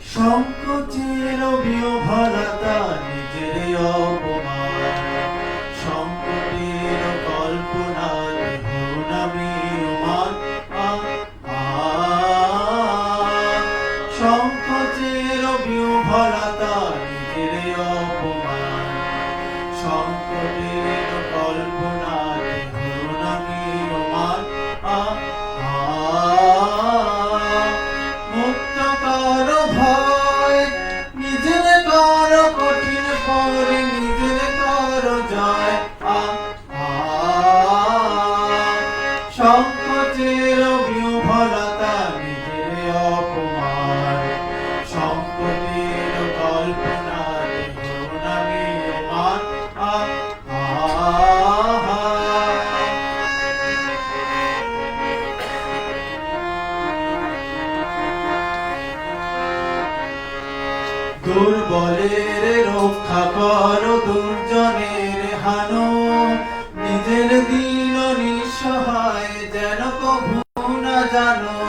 সংকোচের বিহলতা নিজের অপমান। সংকটের কল্পনা দেহনামি মান সংকোচের বিহলতা নিজের অপমান। সংকটের কল্পনা দুর্বলের রক্ষা কর দুর্জনের হানো। নিজের দিন নিঃসহায় যেন কভু না জানো।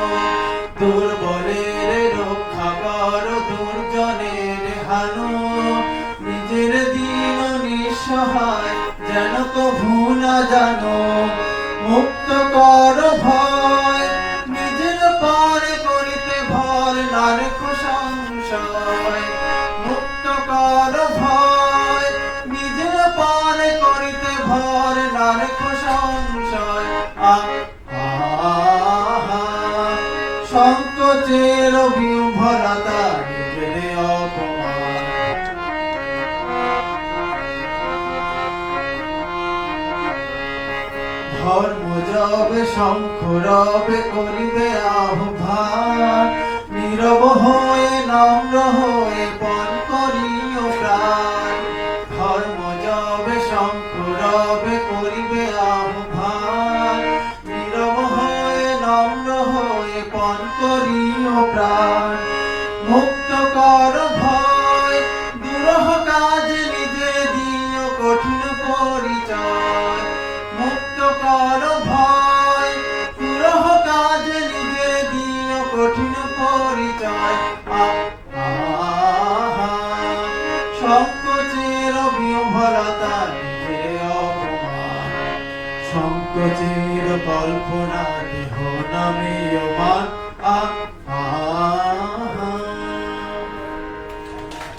ভর নারক সংশয় মুক্ত কর ভয়, নিজের পারে করিতে ভর নারক সংশয় আ আহা সংকোচের অপমান। ধর্ম যাবে শঙ্খ রবে করিবে আহ্বান। নীরব হয়ে, নম্র হয়ে পণ করিও ধর্ম যাবে শঙ্খ রবে করিবে আহ্বান। নীরব হয়ে, নম্র হয়ে পণ করিও প্রাণ। সংকোচের কল্পনা দেহ আ